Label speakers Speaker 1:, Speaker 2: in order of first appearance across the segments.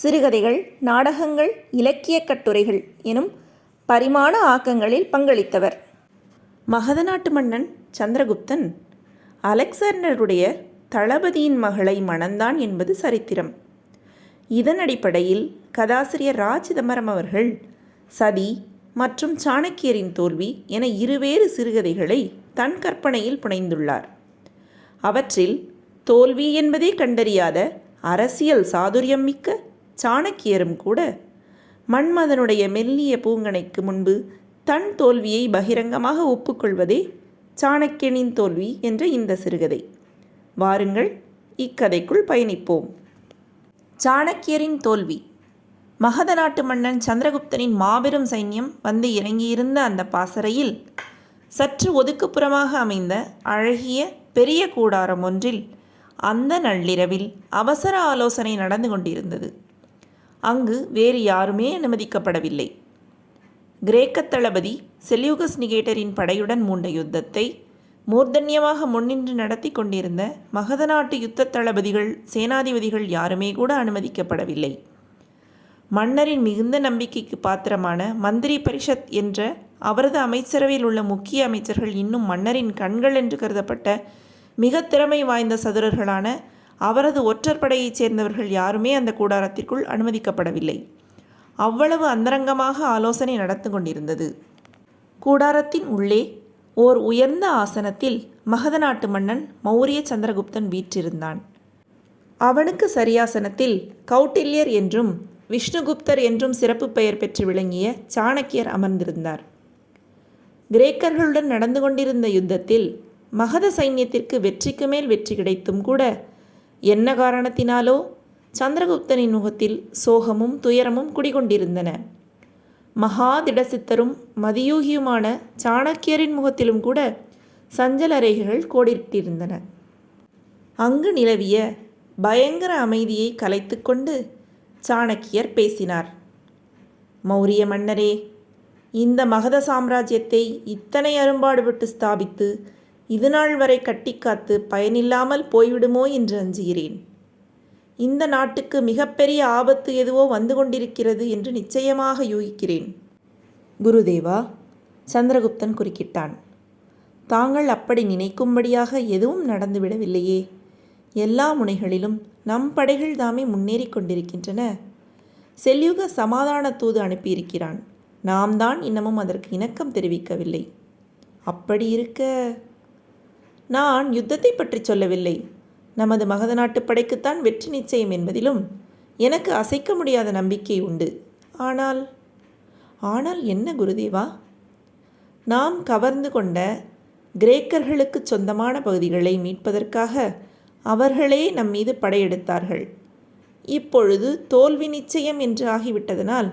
Speaker 1: சிறுகதைகள் நாடகங்கள் இலக்கியக் கட்டுரைகள் எனும் பரிமாண ஆக்கங்களில் பங்களித்தவர். மகத நாட்டு மன்னன் சந்திரகுப்தன் அலெக்சாண்டருடைய தளபதியின் மகளை மணந்தான் என்பது சரித்திரம். இதன் அடிப்படையில் கதாசிரியர் ரா. சிதம்பரம் அவர்கள் சதி மற்றும் சாணக்கியரின் தோல்வி என இருவேறு சிறுகதைகளை தன் கற்பனையில் புனைந்துள்ளார். அவற்றில் தோல்வி என்பதே கண்டறியாத அரசியல் சாதுரியம் மிக்க சாணக்கியரும் கூட மன்மதனுடைய மெல்லிய பூங்கனைக்கு முன்பு தன் தோல்வியை பகிரங்கமாக ஒப்புக்கொள்வதே சாணக்கியனின் தோல்வி என்ற இந்த சிறுகதை. வாருங்கள் இக்கதைக்குள் பயணிப்போம். சாணக்கியரின் தோல்வி. மகத நாட்டு மன்னன் சந்திரகுப்தனின் மாபெரும் சைன்யம் வந்து இறங்கியிருந்த அந்த பாசறையில் சற்று ஒதுக்குப்புறமாக அமைந்த அழகிய பெரிய கூடாரம் ஒன்றில் அந்த நள்ளிரவில் அவசர ஆலோசனை நடந்து கொண்டிருந்தது. அங்கு வேறு யாருமே அனுமதிக்கப்படவில்லை. கிரேக்க தளபதி செல்யூகஸ் நிகேட்டரின் படையுடன் மூண்ட யுத்தத்தை மூர்தன்யமாக முன்னின்று நடத்தி கொண்டிருந்த மகத நாட்டு யுத்த தளபதிகள் சேனாதிபதிகள் யாருமே கூட அனுமதிக்கப்படவில்லை. மன்னரின் மிகுந்த நம்பிக்கைக்கு பாத்திரமான மந்திரி பரிஷத் என்ற அவரது அமைச்சரவையில் உள்ள முக்கிய அமைச்சர்கள் இன்னும் மன்னரின் கண்கள் என்று கருதப்பட்ட மிக திறமை வாய்ந்த சதுரர்களான அவரது ஒற்றற்படையைச் சேர்ந்தவர்கள் யாருமே அந்த கூடாரத்திற்குள் அனுமதிக்கப்படவில்லை. அவ்வளவு அந்தரங்கமாக ஆலோசனை நடந்து கொண்டிருந்தது. கூடாரத்தின் உள்ளே ஓர் உயர்ந்த ஆசனத்தில் மகத நாட்டு மன்னன் மௌரிய சந்திரகுப்தன் வீற்றிருந்தான். அவனுக்கு சரியாசனத்தில் கௌட்டில்யர் என்றும் விஷ்ணுகுப்தர் என்றும் சிறப்பு பெயர் பெற்று விளங்கிய சாணக்கியர் அமர்ந்திருந்தார். கிரேக்கர்களுடன் நடந்து கொண்டிருந்த யுத்தத்தில் மகத சைன்யத்திற்கு வெற்றிக்கு மேல் வெற்றி கிடைத்தும் கூட என்ன காரணத்தினாலோ? சந்திரகுப்தனின் முகத்தில் சோகமும் துயரமும் குடிகொண்டிருந்தன. மகாதிடசித்தரும் மதியூகியுமான சாணக்கியரின் முகத்திலும் கூட சஞ்சல அறைகள் கோடிட்டிருந்தன. அங்கு நிலவிய பயங்கர அமைதியை கலைத்துக்கொண்டு சாணக்கியர் பேசினார். மௌரிய மன்னரே இந்த மகத சாம்ராஜ்யத்தை இத்தனை அரும்பாடுபட்டு ஸ்தாபித்து இதுநாள் வரை கட்டிக்காத்து பயனில்லாமல் போய்விடுமோ என்று அஞ்சுகிறேன். இந்த நாட்டுக்கு மிகப்பெரிய ஆபத்து எதுவோ வந்து கொண்டிருக்கிறது என்று நிச்சயமாக யூகிக்கிறேன். குருதேவா சந்திரகுப்தன் குறுக்கிட்டான். தாங்கள் அப்படி நினைக்கும்படியாக எதுவும் நடந்துவிடவில்லையே. எல்லா முனைகளிலும் நம் படைகள் தாமே முன்னேறி கொண்டிருக்கின்றன. செல்யுக சமாதான தூது அனுப்பியிருக்கிறான். நாம் தான் இன்னமும் அதற்கு இணக்கம் தெரிவிக்கவில்லை. அப்படி இருக்க நான் யுத்தத்தை பற்றி சொல்லவில்லை. நமது மகத நாட்டு படைக்குத்தான் வெற்றி நிச்சயம் என்பதிலும் எனக்கு அசைக்க முடியாத நம்பிக்கை உண்டு. ஆனால் ஆனால் என்ன குருதேவா? நாம் கவர்ந்து கொண்ட கிரேக்கர்களுக்கு சொந்தமான பகுதிகளை மீட்பதற்காக அவர்களே நம் மீது படையெடுத்தார்கள். இப்பொழுது தோல்வி நிச்சயம் என்று ஆகிவிட்டதனால்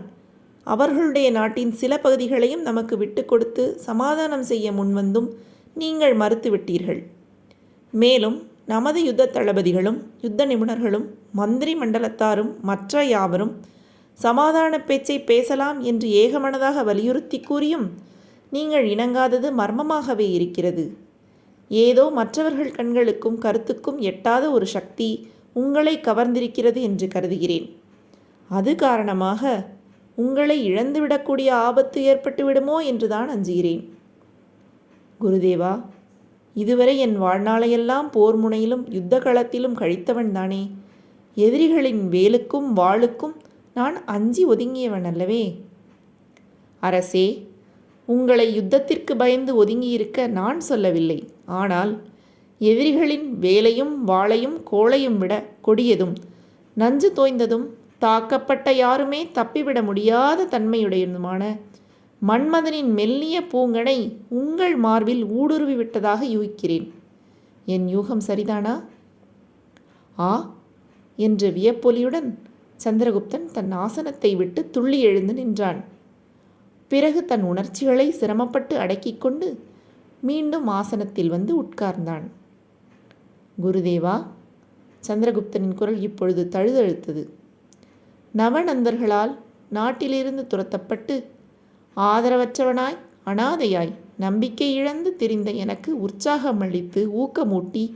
Speaker 1: அவர்களுடைய நாட்டின் சில பகுதிகளையும் நமக்கு விட்டு கொடுத்து சமாதானம் செய்ய முன்வந்தும் நீங்கள் மறுத்துவிட்டீர்கள். மேலும் நமது யுத்த தளபதிகளும் யுத்த நிபுணர்களும் மந்திரி மண்டலத்தாரும் மற்ற யாவரும் சமாதான பேச்சை பேசலாம் என்று ஏகமனதாக வலியுறுத்தி கூறியும் நீங்கள் இணங்காதது மர்மமாகவே இருக்கிறது. ஏதோ மற்றவர்கள் கண்களுக்கும் கருத்துக்கும் எட்டாத ஒரு சக்தி உங்களை கவர்ந்திருக்கிறது என்று கருதுகிறேன். அது காரணமாக உங்களை இழந்துவிடக்கூடிய ஆபத்து ஏற்பட்டுவிடுமோ என்றுதான் அஞ்சுகிறேன். குருதேவா இதுவரை என் வாழ்நாளையெல்லாம் போர் முனையிலும் யுத்த களத்திலும் கழித்தவன் தானே. எதிரிகளின் வேலுக்கும் வாளுக்கும் நான் அஞ்சி ஒதுங்கியவன் அல்லவே. அரசே உங்களை யுத்தத்திற்கு பயந்து ஒதுங்கியிருக்க நான் சொல்லவில்லை. ஆனால் எதிரிகளின் வேலையும் வாளையும் கோளையும் விட கொடியதும் நஞ்சு தோய்ந்ததும் தாக்கப்பட்ட யாருமே தப்பிவிட முடியாத தன்மையுடையதுமான மன்மதனின் மெல்லிய பூங்கனை உங்கள் மார்பில் ஊடுருவி விட்டதாக யூகிக்கிறேன். என் யூகம் சரிதானா? ஆ என்று வியப்பொலியுடன் சந்திரகுப்தன் தன் ஆசனத்தை விட்டு துள்ளி எழுந்து நின்றான். பிறகு தன் உணர்ச்சிகளை சிரமப்பட்டு அடக்கிக் கொண்டு மீண்டும் ஆசனத்தில் வந்து உட்கார்ந்தான். குருதேவா சந்திரகுப்தனின் குரல் இப்பொழுது தழுதழுத்தது. நவநந்தர்களால் நாட்டிலிருந்து துரத்தப்பட்டு ஆதரவற்றவனாய் அனாதையாய் நம்பிக்கை இழந்து திரிந்த எனக்கு உற்சாகம் அளித்து ஊக்கமூட்டி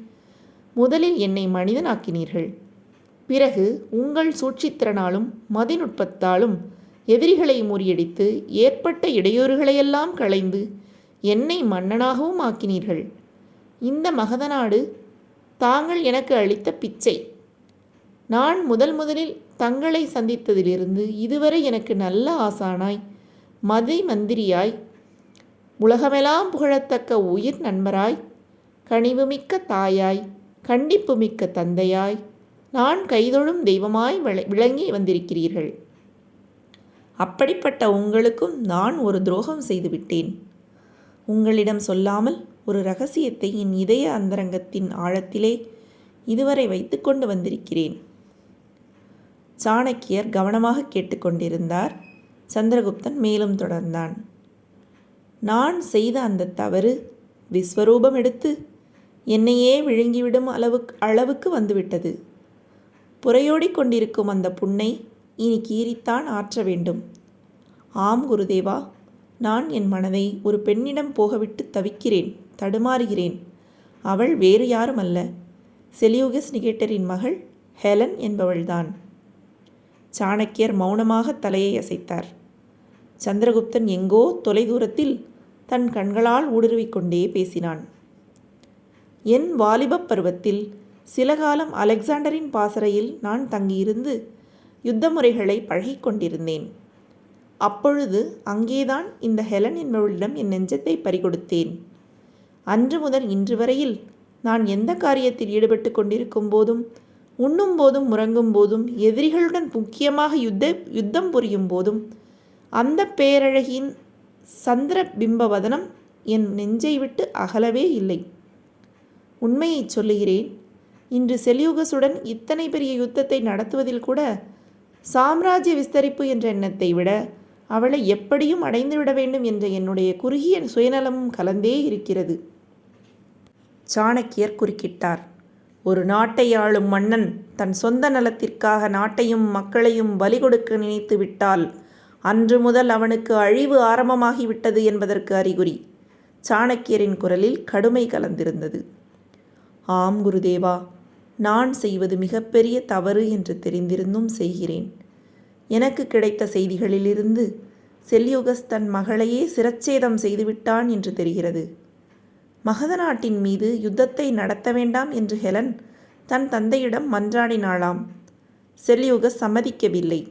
Speaker 1: முதலில் என்னை மனிதனாக்கினீர்கள். பிறகு உங்கள் சூழ்ச்சித்திறனாலும் மதிநுட்பத்தாலும் எதிரிகளை முறியடித்து ஏற்பட்ட இடையூறுகளையெல்லாம் களைந்து என்னை மன்னனாகவும் ஆக்கினீர்கள். இந்த மகத நாடு தாங்கள் எனக்கு அளித்த பிச்சை. நான் முதல் முதலில் தங்களை சந்தித்ததிலிருந்து இதுவரை எனக்கு நல்ல ஆசானாய் மதி மந்திரியாய் உலகமெல்லாம் புகழத்தக்க உயிர் நண்பராய் கனிவுமிக்க தாயாய் கண்டிப்புமிக்க தந்தையாய் நான் கைதொழும் தெய்வமாய் விள- விளங்கி வந்திருக்கிறீர்கள். அப்படிப்பட்ட உங்களுக்கும் நான் ஒரு துரோகம் செய்துவிட்டேன் உங்களிடம் சொல்லாமல் ஒரு ரகசியத்தை என் இதய அந்தரங்கத்தின் ஆழத்திலே இதுவரை வைத்துக்கொண்டு வந்திருக்கிறேன். சாணக்கியர் கவனமாக கேட்டுக்கொண்டிருந்தார் சந்திரகுப்தன் மேலும் தொடர்ந்தான். நான் செய்த அந்த தவறு விஸ்வரூபம் எடுத்து என்னையே விழுங்கிவிடும் அளவுக்கு அளவுக்கு வந்துவிட்டது. புறையோடிக் கொண்டிருக்கும் அந்த புண்ணை இனி கீறித்தான் ஆற்ற வேண்டும். ஆம் குருதேவா நான் என் மனதை ஒரு பெண்ணிடம் போகவிட்டு தவிக்கிறேன் தடுமாறுகிறேன். அவள் வேறு யாரும் அல்ல செலியூகஸ் நிகேட்டரின் மகள் ஹெலன் என்பவள்தான். சாணக்கியர் மௌனமாக தலையை அசைத்தார். சந்திரகுப்தன் எங்கோ தொலைதூரத்தில் தன் கண்களால் ஊடுருவிக்கொண்டே பேசினான். என் வாலிபப் பருவத்தில் சில காலம் அலெக்சாண்டரின் பாசறையில் நான் தங்கியிருந்து யுத்த முறைகளை பழகிக் கொண்டிருந்தேன். அப்பொழுது அங்கேதான் இந்த ஹெலன் என்பவளிடம் என் நெஞ்சத்தை பறிகொடுத்தேன். அன்று முதல் இன்று வரையில் நான் எந்த காரியத்தில் ஈடுபட்டு கொண்டிருக்கும் போதும் உண்ணும் போதும் உறங்கும் போதும் எதிரிகளுடன் முக்கியமாக யுத்த யுத்தம் புரியும் போதும் அந்த பேரழகியின் சந்திர பிம்பவதனம் என் நெஞ்சை விட்டு அகலவே இல்லை. உண்மையை சொல்லுகிறேன். இன்று செல்யூகசுடன் இத்தனை பெரிய யுத்தத்தை நடத்துவதில் கூட சாம்ராஜ்ய விஸ்தரிப்பு என்ற எண்ணத்தை விட அவளை எப்படியும் அடைந்துவிட வேண்டும் என்ற என்னுடைய குறுகிய சுயநலமும் கலந்தே இருக்கிறது. சாணக்கியர் குறுக்கிட்டார். ஒரு நாட்டை ஆளும் மன்னன் தன் சொந்த நலத்திற்காக நாட்டையும் மக்களையும் பலி கொடுக்க நினைத்து விட்டால் அன்று முதல் அவனுக்கு அழிவு ஆரம்பமாகிவிட்டது என்பதற்கு அறிகுறி. சாணக்கியரின் குரலில் கடுமை கலந்திருந்தது. ஆம் குருதேவா நான் செய்வது மிகப்பெரிய தவறு என்று தெரிந்திருந்தும் செய்கிறேன். எனக்கு கிடைத்த செய்திகளிலிருந்து செல்யூகஸ் தன் மகளையே சிரச்சேதம் செய்துவிட்டான் என்று தெரிகிறது. மகத நாட்டின் மீது யுத்தத்தை நடத்த வேண்டாம் என்று ஹெலன் தன் தந்தையிடம் மன்றாடினாளாம். செல்யுக சம்மதிக்கவில்லை.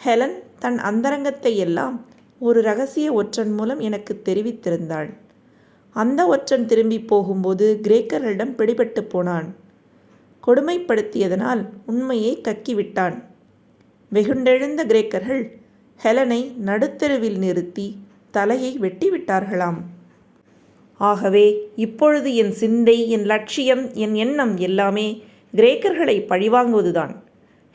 Speaker 1: ஹெலன் தன் அந்தரங்கத்தை எல்லாம் ஒரு ரகசிய ஒற்றன் மூலம் எனக்கு தெரிவித்திருந்தாள். அந்த ஒற்றன் திரும்பி போகும்போது கிரேக்கர்களிடம் பிடிபட்டு போனான். கொடுமைப்படுத்தியதனால் உண்மையை கக்கிவிட்டான். வெகுண்டெழுந்த கிரேக்கர்கள் ஹெலனை நடுத்தெருவில் நிறுத்தி தலையை வெட்டிவிட்டார்களாம். ஆகவே இப்பொழுது என் சிந்தை என் லட்சியம் என் எண்ணம் எல்லாமே கிரேக்கர்களை பழிவாங்குவதுதான்.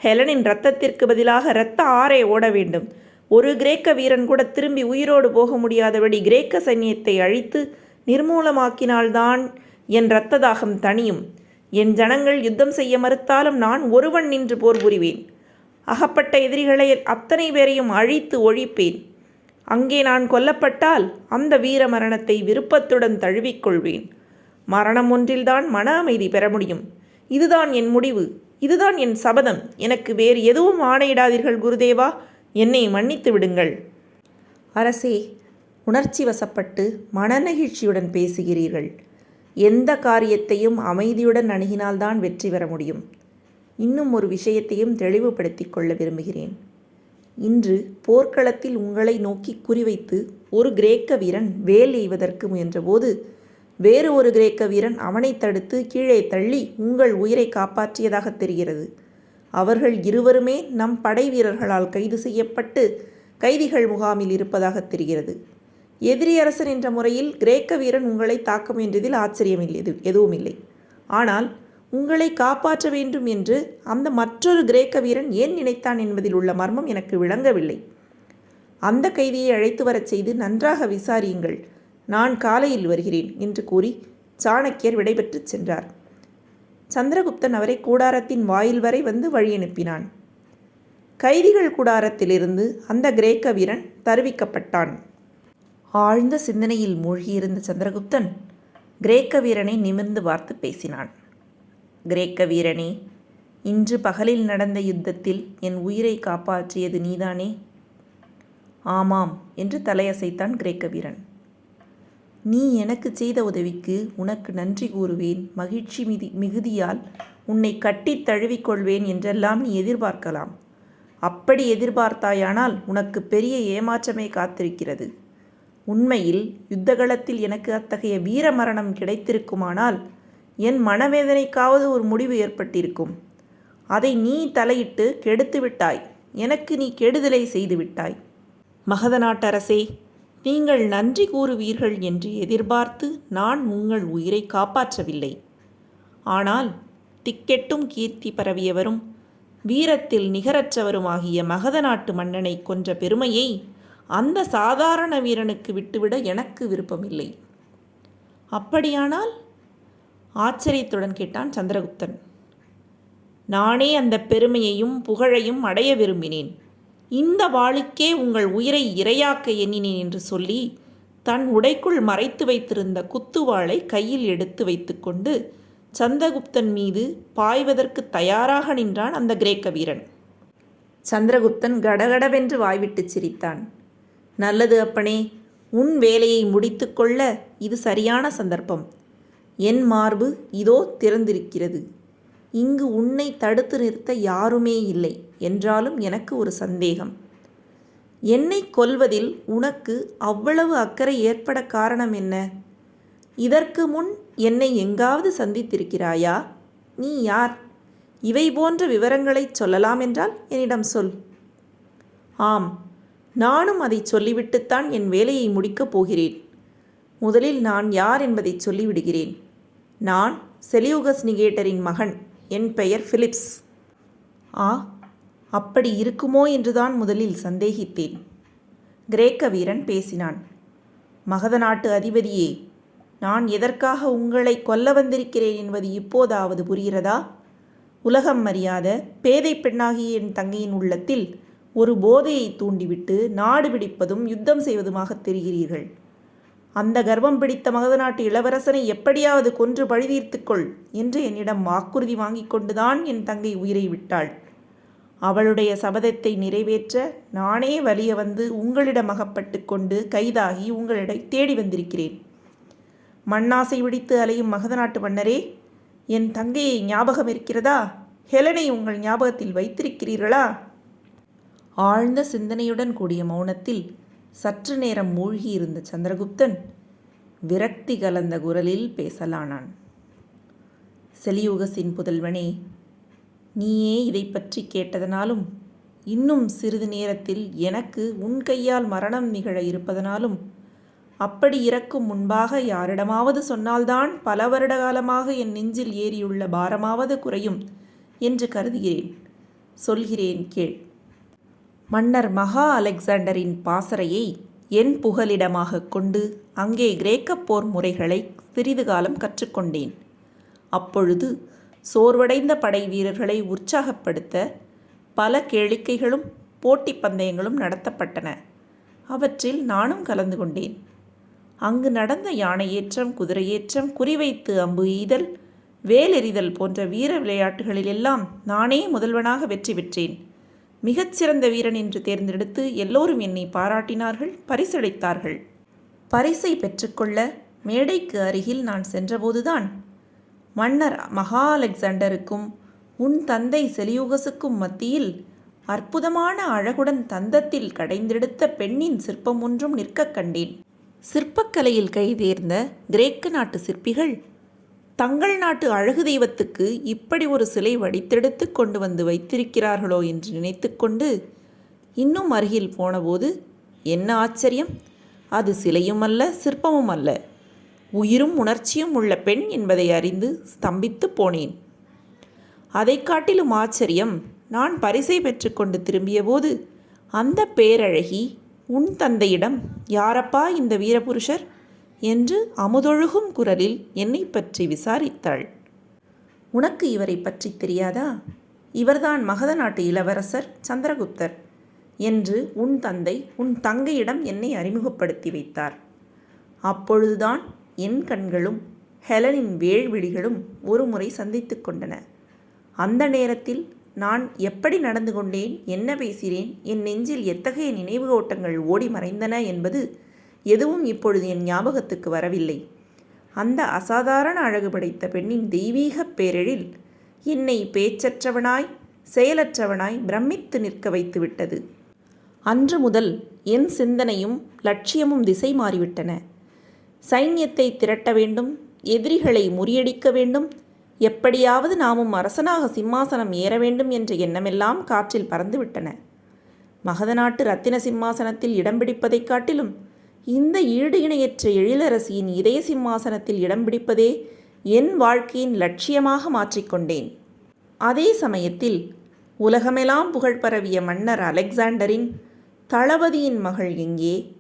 Speaker 1: ஹெலனின் இரத்தத்திற்கு பதிலாக இரத்த ஆறே ஓட வேண்டும். ஒரு கிரேக்க வீரன் கூட திரும்பி உயிரோடு போக முடியாதபடி கிரேக்க சைன்யத்தை அழித்து நிர்மூலமாக்கினால்தான் என் இரத்த தாகம் தணியும். என் ஜனங்கள் யுத்தம் செய்ய மறுத்தாலும் நான் ஒருவன் நின்று போர் புரிவேன். அகப்பட்ட எதிரிகளை அத்தனை பேரையும் அழித்து ஒழிப்பேன். அங்கே நான் கொல்லப்பட்டால் அந்த வீர மரணத்தை விருப்பத்துடன் தழுவிக்கொள்வேன். மரணம் ஒன்றில்தான் மன அமைதி பெற முடியும். இதுதான் என் முடிவு. இதுதான் என் சபதம். எனக்கு வேறு எதுவும் ஆணையிடாதீர்கள் குருதேவா. என்னை மன்னித்து விடுங்கள். அரசே உணர்ச்சி வசப்பட்டு மனநெகிழ்ச்சியுடன் பேசுகிறீர்கள். எந்த காரியத்தையும் அமைதியுடன் அணுகினால்தான் வெற்றி பெற முடியும். இன்னும் ஒரு விஷயத்தையும் தெளிவுபடுத்திக் கொள்ள விரும்புகிறேன். இன்று போர்க்களத்தில் உங்களை நோக்கி குறிவைத்து ஒரு கிரேக்க வீரன் வேல் எய்வதற்கு முயன்றபோது வேறு ஒரு கிரேக்க வீரன் அவனை தடுத்து கீழே தள்ளி உங்கள் உயிரை காப்பாற்றியதாக தெரிகிறது. அவர்கள் இருவருமே நம் படை வீரர்களால் கைது செய்யப்பட்டு கைதிகள் முகாமில் இருப்பதாக தெரிகிறது. எதிரி அரசன் என்ற முறையில் கிரேக்க வீரன் உங்களை தாக்க முயன்றதில் ஆச்சரியமில்லை எது எதுவும் இல்லை ஆனால் உங்களை காப்பாற்ற வேண்டும் என்று அந்த மற்றொரு கிரேக்க வீரன் ஏன் நினைத்தான் என்பதில் உள்ள மர்மம் எனக்கு விளங்கவில்லை. அந்த கைதியை அழைத்து வரச் செய்து நன்றாக விசாரியுங்கள் நான் காலையில் வருகிறேன் என்று கூறி சாணக்கியர் விடைபெற்றுச் சென்றார். சந்திரகுப்தன் அவரை கூடாரத்தின் வாயில் வரை வந்து வழியனுப்பினான் கைதிகள் கூடாரத்திலிருந்து அந்த கிரேக்க வீரன் தருவிக்கப்பட்டான். ஆழ்ந்த சிந்தனையில் மூழ்கியிருந்த சந்திரகுப்தன் கிரேக்க வீரனை நிமிர்ந்து பார்த்து பேசினான். கிரேக்க வீரனே இன்று பகலில் நடந்த யுத்தத்தில் என் உயிரை காப்பாற்றியது நீதானே? ஆமாம் என்று தலையசைத்தான் கிரேக்க வீரன். நீ எனக்கு செய்த உதவிக்கு உனக்கு நன்றி கூறுவேன் மகிழ்ச்சி மிதி மிகுதியால் உன்னை கட்டித் தழுவிக்கொள்வேன் என்றெல்லாம் நீ எதிர்பார்க்கலாம். அப்படி எதிர்பார்த்தாயானால் உனக்கு பெரிய ஏமாற்றமே காத்திருக்கிறது. உண்மையில் யுத்தகலத்தில் எனக்கு அத்தகைய வீர மரணம் கிடைத்திருக்குமானால் என் மனவேதனைக்காவது ஒரு முடிவு ஏற்பட்டிருக்கும். அதை நீ தலையிட்டு கெடுத்து விட்டாய். எனக்கு நீ கெடுதலை செய்து விட்டாய். மகத நாட்டரசே நீங்கள் நன்றி கூறுவீர்கள் என்று எதிர்பார்த்து நான் உங்கள் உயிரை காப்பாற்றவில்லை. ஆனால் திக்கெட்டும் கீர்த்தி பரவியவரும் வீரத்தில் நிகரற்றவருமாகிய மகத நாட்டு மன்னனை கொன்ற பெருமையை அந்த சாதாரண வீரனுக்கு விட்டுவிட எனக்கு விருப்பமில்லை. அப்படியானால் ஆச்சரியத்துடன் கேட்டான் சந்திரகுப்தன். நானே அந்த பெருமையையும் புகழையும் அடைய விரும்பினேன். இந்த வாளுக்கே உங்கள் உயிரை இரையாக்க எண்ணினேன் என்று சொல்லி தன் உடைக்குள் மறைத்து வைத்திருந்த குத்துவாளை கையில் எடுத்து வைத்துக்கொண்டு சந்திரகுப்தன் மீது பாய்வதற்கு தயாராக நின்றான் அந்த கிரேக்க வீரன். சந்திரகுப்தன் கடகடவென்று வாய்விட்டு சிரித்தான். நல்லது அப்பனே உன் வேலையை முடித்துக்கொள்ள இது சரியான சந்தர்ப்பம். என் மார்பு இதோ திறந்திருக்கிறது. இங்கு உன்னை தடுத்து நிறுத்த யாருமே இல்லை என்றாலும் எனக்கு ஒரு சந்தேகம். என்னை கொல்வதில் உனக்கு அவ்வளவு அக்கறை ஏற்பட காரணம் என்ன? இதற்கு முன் என்னை எங்காவது சந்தித்திருக்கிறாயா? நீ யார்? இவை போன்ற விவரங்களைச் சொல்லலாம் என்றால் என்னிடம் சொல். ஆம் நானும் அதை சொல்லிவிட்டுத்தான் என் வேலையை முடிக்கப் போகிறேன். முதலில் நான் யார் என்பதை சொல்லிவிடுகிறேன். நான் செலியூகஸ் நிகேட்டரின் மகன். என் பெயர் பிலிப்ஸ். ஆ அப்படி இருக்குமோ என்றுதான் முதலில் சந்தேகித்தேன். கிரேக்க வீரன் பேசினான். மகத நாட்டு அதிபதியே நான் எதற்காக உங்களை கொல்ல வந்திருக்கிறேன் என்பது இப்போதாவது புரிகிறதா? உலகம் அறியாத பேதை பெண்ணாகிய என் தங்கையின் உள்ளத்தில் ஒரு போதையை தூண்டிவிட்டு நாடு பிடிப்பதும் யுத்தம் செய்வதுமாக தெரிகிறீர்கள். அந்த கர்வம் பிடித்த மகத நாட்டு இளவரசனை எப்படியாவது கொன்று பழிதீர்த்துக்கொள் என்று என்னிடம் வாக்குறுதி வாங்கி கொண்டுதான் என் தங்கை உயிரை விட்டாள். அவளுடைய சபதத்தை நிறைவேற்ற நானே வலிய வந்து உங்களிடம் அகப்பட்டு கொண்டு கைதாகி உங்களிடம் தேடி வந்திருக்கிறேன். மண்ணாசை விடித்து அலையும் மகத நாட்டு மன்னரே என் தங்கையை ஞாபகம் இருக்கிறதா? ஹெலனை உங்கள் ஞாபகத்தில் வைத்திருக்கிறீர்களா? ஆழ்ந்த சிந்தனையுடன் கூடிய மௌனத்தில் சற்று நேரம் மூழ்கியிருந்த சந்திரகுப்தன் விரக்தி கலந்த குரலில் பேசலானான். செலியுகசின் புதல்வனே நீயே இதை பற்றி கேட்டதனாலும் இன்னும் சிறிது நேரத்தில் எனக்கு உன் கையால் மரணம் நிகழ இருப்பதனாலும் அப்படி இறக்கும் முன்பாக யாரிடமாவது சொன்னால்தான் பல வருட காலமாக என் நெஞ்சில் ஏறியுள்ள பாரமாவது குறையும் என்று கருதுகிறேன். சொல்கிறேன் கேள். மன்னர் மகா அலெக்சாண்டரின் பாசறையை என் புகலிடமாக கொண்டு அங்கே கிரேக்க போர் முறைகளை சிறிது காலம் கற்றுக்கொண்டேன். அப்பொழுது சோர்வடைந்த படை வீரர்களை உற்சாகப்படுத்த பல கேளிக்கைகளும் போட்டி பந்தயங்களும் நடத்தப்பட்டன. அவற்றில் நானும் கலந்து கொண்டேன். அங்கு நடந்த யானையேற்றம் குதிரையேற்றம் குறிவைத்து அம்பு ஈதல் வேலெறிதல் போன்ற வீர விளையாட்டுகளிலெல்லாம் நானே முதல்வனாக வெற்றி பெற்றேன். மிகச்சிறந்த வீரன் என்று தேர்ந்தெடுத்து எல்லோரும் என்னை பாராட்டினார்கள் பரிசளித்தார்கள். பரிசை பெற்றுக்கொள்ள மேடைக்கு அருகில் நான் சென்றபோதுதான் மன்னர் மகா அலெக்சாண்டருக்கும் உன் தந்தை செலியூகஸுக்கும் மத்தியில் அற்புதமான அழகுடன் தந்தத்தில் கடைந்தெடுத்த பெண்ணின் சிற்பம் ஒன்றும் நிற்கக் கண்டேன். சிற்பக்கலையில் கைதேர்ந்த கிரேக்க நாட்டு சிற்பிகள் தங்கள் நாட்டு அழகு தெய்வத்துக்கு இப்படி ஒரு சிலை வடித்தெடுத்து கொண்டு வந்து வைத்திருக்கிறார்களோ என்று நினைத்துக்கொண்டு இன்னும் அருகில் போனபோது என்ன ஆச்சரியம்? அது சிலையும் அல்ல சிற்பமும் அல்ல. உயிரும் உணர்ச்சியும் உள்ள பெண் என்பதை அறிந்து ஸ்தம்பித்து போனேன். அதைக் காட்டிலும் ஆச்சரியம் நான் பரிசை பெற்றுக்கொண்டு திரும்பியபோது அந்த பேரழகி உன் தந்தையிடம் யாரப்பா இந்த வீரபுருஷர்? என்று அமுதொழுகும் குரலில் என்னை பற்றி விசாரித்தாள். உனக்கு இவரை பற்றி தெரியாதா? இவர்தான் மகத நாட்டு இளவரசர் சந்திரகுப்தர் என்று உன் தந்தை உன் தங்கையிடம் என்னை அறிமுகப்படுத்தி வைத்தார். அப்பொழுதுதான் என் கண்களும் ஹெலனின் வேள்விழிகளும் ஒரு முறை சந்தித்து கொண்டன. அந்த நேரத்தில் நான் எப்படி நடந்து கொண்டேன் என்ன பேசினேன் என் நெஞ்சில் எத்தகைய நினைவு ஓட்டங்கள் ஓடி மறைந்தன என்பது எதுவும் இப்பொழுது என் ஞாபகத்துக்கு வரவில்லை. அந்த அசாதாரண அழகு படைத்த பெண்ணின் தெய்வீக பேரெழில் என்னை பேச்சற்றவனாய் செயலற்றவனாய் பிரமித்து நிற்க வைத்து விட்டது. அன்று முதல் என் சிந்தனையும் லட்சியமும் திசை மாறிவிட்டன. சைன்யத்தை திரட்ட வேண்டும் எதிரிகளை முறியடிக்க வேண்டும் எப்படியாவது நாமும் அரசனாக சிம்மாசனம் ஏற வேண்டும் என்ற எண்ணமெல்லாம் காற்றில் பறந்துவிட்டன. மகத நாட்டு ரத்தின சிம்மாசனத்தில் இடம் பிடிப்பதைக் காட்டிலும் இந்த ஈடு இணையற்ற எழிலரசியின் இதய சிம்மாசனத்தில் இடம் பிடிப்பதே என் வாழ்க்கையின் லட்சியமாக மாற்றிக்கொண்டேன் அதே சமயத்தில் உலகமெல்லாம் புகழ் பரவிய மன்னர் அலெக்சாண்டரின் தளபதியின் மகள் எங்கே?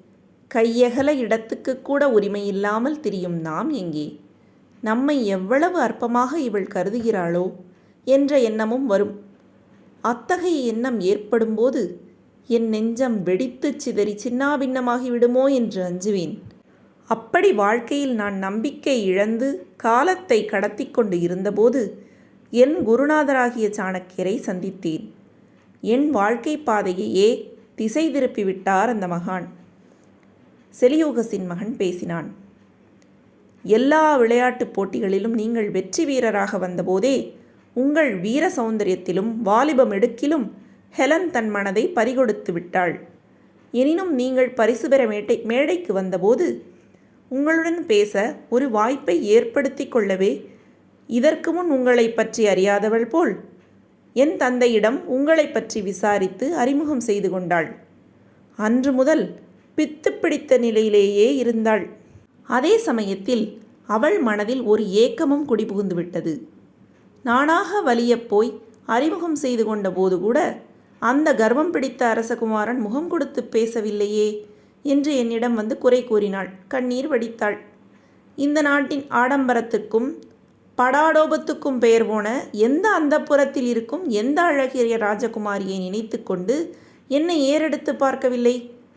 Speaker 1: கையகல இடத்துக்கு கூட உரிமையில்லாமல் திரியும் நாம் எங்கே? நம்மை எவ்வளவு அற்பமாக இவள் கருதுகிறாளோ? என்ற எண்ணமும் வரும். அத்தகைய எண்ணம் ஏற்படும்போது என் நெஞ்சம் வெடித்து சிதறி சின்னாபின்னமாகி விடுமோ என்று அஞ்சுவேன். அப்படி வாழ்க்கையில் நான் நம்பிக்கை இழந்து காலத்தை கடத்தி கொண்டு இருந்தபோது என் குருநாதராகிய சாணக்கியரை சந்தித்தேன். என் வாழ்க்கை பாதையையே திசை திருப்பிவிட்டார் அந்த மகான். செலியோகசின் மகன் பேசினான். எல்லா விளையாட்டுப் போட்டிகளிலும் நீங்கள் வெற்றி வீரராக வந்தபோதே உங்கள் வீர சௌந்தரியத்திலும் வாலிபம் எடுக்கிலும் ஹெலன் தன் மனதை பறிகொடுத்து விட்டாள். எனினும் நீங்கள் பரிசு பெற மேட்டை மேடைக்கு வந்தபோது உங்களுடன் பேச ஒரு வாய்ப்பை ஏற்படுத்தி கொள்ளவே இதற்கு முன் உங்களை பற்றி அறியாதவள் போல் என் தந்தையிடம் உங்களை பற்றி விசாரித்து அறிமுகம் செய்து கொண்டாள். அன்று முதல் பித்து பிடித்த நிலையிலேயே இருந்தாள். அதே சமயத்தில் அவள் மனதில் ஒரு ஏக்கமும் குடிபுகுந்து விட்டது. நானாக வலியப் போய் அறிமுகம் செய்து கொண்ட போது கூட அந்த கர்வம் பிடித்த அரசகுமாரன் முகம் கொடுத்து பேசவில்லையே என்று என்னிடம் வந்து குறை கூறினாள். கண்ணீர் வடித்தாள். இந்த நாட்டின் ஆடம்பரத்துக்கும் படாடோபத்துக்கும் பெயர் போன எந்த அந்தப்புறத்தில் இருக்கும் எந்த அழகிய ராஜகுமாரியை நினைத்து கொண்டு என்னை ஏறெடுத்து பார்க்கவில்லை?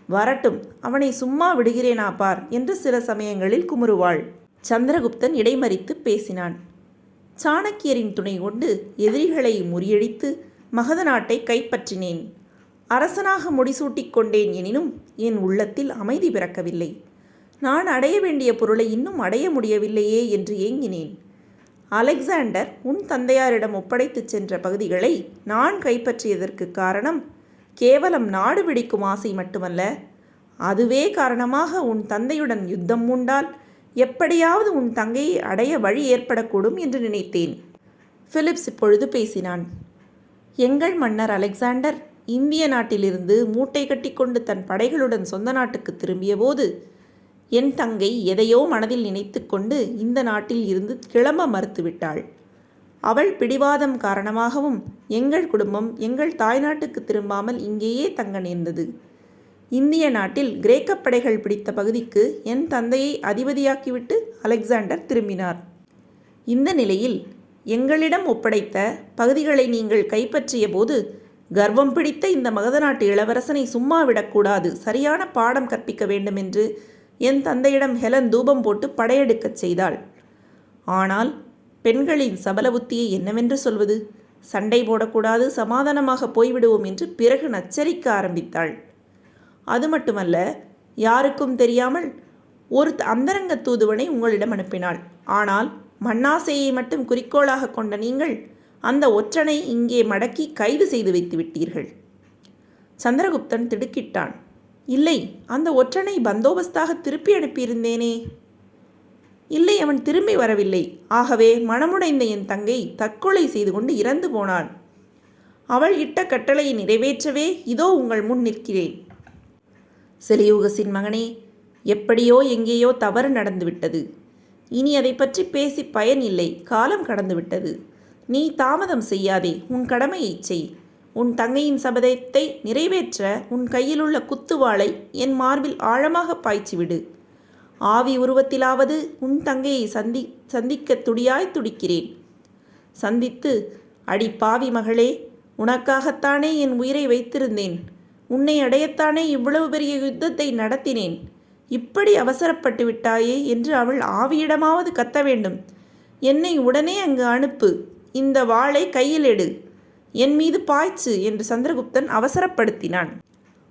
Speaker 1: வரட்டும் அவனை சும்மா விடுகிறேனா பார் என்று சில சமயங்களில் குமுறுவாள். சந்திரகுப்தன் இடைமறித்து பேசினான். சாணக்கியரின் துணை கொண்டு எதிரிகளை முறியடித்து மகத நாட்டை கைப்பற்றினேன். அரசனாக முடிசூட்டிக் கொண்டேன் எனினும் என் உள்ளத்தில் அமைதி பிறக்கவில்லை. நான் அடைய வேண்டிய பொருளை இன்னும் அடைய முடியவில்லையே என்று ஏங்கினேன். அலெக்சாண்டர் உன் தந்தையாரிடம் ஒப்படைத்துச் சென்ற பகுதிகளை நான் கைப்பற்றியதற்கு காரணம் கேவலம் நாடு பிடிக்கும் ஆசை மட்டுமல்ல. அதுவே காரணமாக உன் தந்தையுடன் யுத்தம் உண்டால் எப்படியாவது உன் தங்கையை அடைய வழி ஏற்படக்கூடும் என்று நினைத்தேன். பிலிப்ஸ் இப்பொழுது பேசினான். எங்கள் மன்னர் அலெக்சாண்டர் இந்திய நாட்டிலிருந்து மூட்டை கட்டிக்கொண்டு தன் படைகளுடன் சொந்த நாட்டுக்கு திரும்பியபோது என் தங்கை எதையோ மனதில் நினைத்து கொண்டு இந்த நாட்டில் இருந்து கிளம்ப மறுத்துவிட்டாள். அவள் பிடிவாதம் காரணமாகவும் எங்கள் குடும்பம் எங்கள் தாய்நாட்டுக்கு திரும்பாமல் இங்கேயே தங்க நேர்ந்தது. இந்திய நாட்டில் கிரேக்க படைகள் பிடித்த பகுதிக்கு என் தந்தையை அதிபதியாக்கிவிட்டு அலெக்சாண்டர் திரும்பினார். இந்த நிலையில் எங்களிடம் ஒப்படைத்த பகுதிகளை நீங்கள் கைப்பற்றிய போது கர்வம் பிடித்த இந்த மகத நாட்டு இளவரசனை சும்மா விடக்கூடாது. சரியான பாடம் கற்பிக்க வேண்டும் என்று என் தந்தையிடம் ஹெலன் தூபம் போட்டு படையெடுக்கச் செய்தாள். ஆனால் பெண்களின் சபல புத்தியை என்னவென்று சொல்வது? சண்டை போடக்கூடாது சமாதானமாக போய்விடுவோம் என்று பிறகு நச்சரிக்க ஆரம்பித்தாள். அது மட்டுமல்ல யாருக்கும் தெரியாமல் ஒரு அந்தரங்க தூதுவனை உங்களிடம் அனுப்பினாள். ஆனால் மண்ணாசையை மட்டும் குறிக்கோளாக கொண்ட நீங்கள் அந்த ஒற்றனை இங்கே மடக்கி கைது செய்து வைத்து விட்டீர்கள். சந்திரகுப்தன் திடுக்கிட்டான். இல்லை அந்த ஒற்றனை பந்தோபஸ்தாக திருப்பி அனுப்பியிருந்தேனே? இல்லை அவன் திரும்பி வரவில்லை. ஆகவே மனமுடைந்த என் தங்கை தற்கொலை செய்து கொண்டு இறந்து போனாள் அவள் இட்ட கட்டளையை நிறைவேற்றவே இதோ உங்கள் முன் நிற்கிறேன். செலியூகசின் மகனே எப்படியோ எங்கேயோ தவறு நடந்துவிட்டது. இனி அதை பற்றி பேசி பயனில்லை காலம் கடந்துவிட்டது. நீ தாமதம் செய்யாதே. உன் கடமையை செய். உன் தங்கையின் சபதத்தை நிறைவேற்ற உன் கையிலுள்ள குத்துவாளை என் மார்பில் ஆழமாக பாய்ச்சிவிடு. ஆவி உருவத்திலாவது உன் தங்கையை சந்தி சந்திக்க துடியாய் துடிக்கிறேன். சந்தித்து அடி பாவி மகளே உனக்காகத்தானே என் உயிரை வைத்திருந்தேன். உன்னை அடையத்தானே இவ்வளவு பெரிய யுத்தத்தை நடத்தினேன். இப்படி அவசரப்பட்டு விட்டாயே என்று அவள் ஆவியிடமாவது கத்த வேண்டும். என்னை உடனே அங்கு அனுப்பு. இந்த வாளை கையில் எடு. என் மீது பாய்ச்சு என்று சந்திரகுப்தன் அவசரப்படுத்தினான்.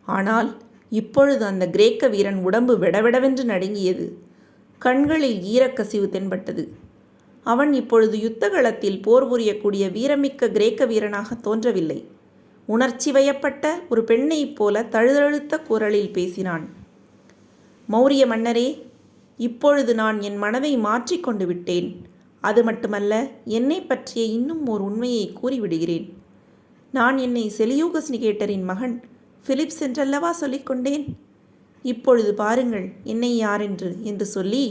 Speaker 1: ஆனால் இப்பொழுது அந்த கிரேக்க வீரன் உடம்பு விடவிடவென்று நடுங்கியது. கண்களில் ஈரக்கசிவு தென்பட்டது. அவன் இப்பொழுது யுத்தகளத்தில் போர் புரியக்கூடிய வீரமிக்க கிரேக்க வீரனாக தோன்றவில்லை. உணர்ச்சி வயப்பட்ட ஒரு பெண்ணைப் போல தழுதழுத்த குரலில் பேசினான். மௌரிய மன்னரே இப்பொழுது நான் என் மனதை மாற்றிக்கொண்டு விட்டேன். அது மட்டுமல்ல என்னை பற்றிய இன்னும் ஓர் உண்மையை கூறிவிடுகிறேன். நான் என்னை செலியூகஸ்னிகேட்டரின் மகன் பிலிப்ஸ் என்றல்லவா சொல்லிக்கொண்டேன் இப்பொழுது பாருங்கள் என்னை யாரென்று என்று சொல்லி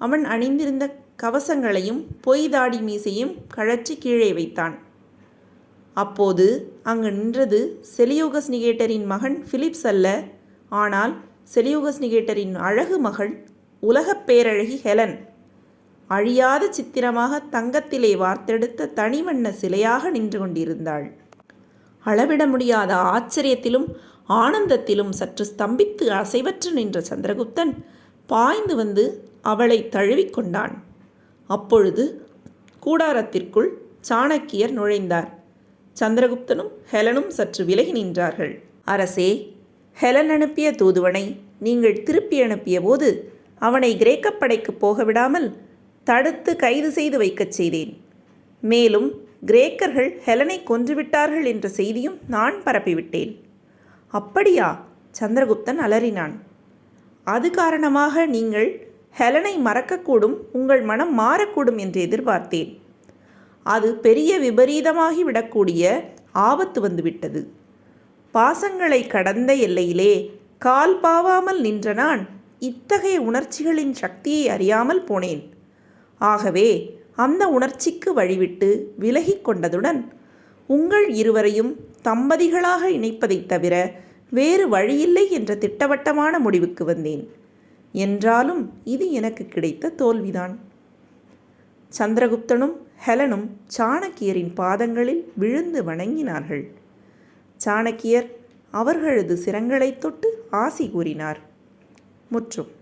Speaker 1: அவன் அணிந்திருந்த கவசங்களையும் பொய் தாடி மீசையும் கழற்றி கீழே வைத்தான். அப்போது அங்கு நின்றது செலியூகஸ் நிகேட்டரின் மகன் பிலிப்ஸ் அல்ல ஆனால் செலியூகஸ் நிகேட்டரின் அழகு மகள் உலகப் பேரழகி ஹெலன். அழியாத சித்திரமாக தங்கத்திலே வார்த்தெடுத்த தனிவண்ண சிலையாக நின்று கொண்டிருந்தாள். அளவிட முடியாத ஆச்சரியத்திலும் ஆனந்தத்திலும் சற்று ஸ்தம்பித்து அசைவற்று நின்ற சந்திரகுப்தன் பாய்ந்து வந்து அவளை தழுவிக்கொண்டான் அப்பொழுது கூடாரத்திற்குள் சாணக்கியர் நுழைந்தார். சந்திரகுப்தனும் ஹெலனும் சற்று விலகி நின்றார்கள். அரசே ஹெலன் அனுப்பிய தூதுவனை நீங்கள் திருப்பி அனுப்பிய போது அவனை கிரேக்கப் படைக்கு போக விடாமல் தடுத்து கைது செய்து வைக்கச் செய்தேன். மேலும் கிரேக்கர்கள் ஹெலனை கொன்றுவிட்டார்கள் என்ற செய்தியும் நான் பரப்பிவிட்டேன். அப்படியா? சந்திரகுப்தன் அலறினான். அது காரணமாக நீங்கள் ஹெலனை மறக்கக்கூடும் உங்கள் மனம் மாறக்கூடும் என்று எதிர்பார்த்தேன். அது பெரிய விபரீதமாகி விடக்கூடிய ஆபத்து வந்துவிட்டது. பாசங்களை கடந்த எல்லையிலே கால் பாவாமல் நின்ற நான் இத்தகைய உணர்ச்சிகளின் சக்தியை அறியாமல் போனேன். ஆகவே அந்த உணர்ச்சிக்கு வழிவிட்டு விலகி கொண்டதுடன் உங்கள் இருவரையும் தம்பதிகளாக இணைப்பதைத் தவிர வேறு வழியில்லை என்ற திட்டவட்டமான முடிவுக்கு வந்தேன். என்றாலும் இது எனக்கு கிடைத்த தோல்விதான். சந்திரகுப்தனும் ஹெலனும் சாணக்கியரின் பாதங்களில் விழுந்து வணங்கினார்கள். சாணக்கியர் அவர்களது சிரங்களைத் தொட்டு ஆசி கூறினார். முற்றும்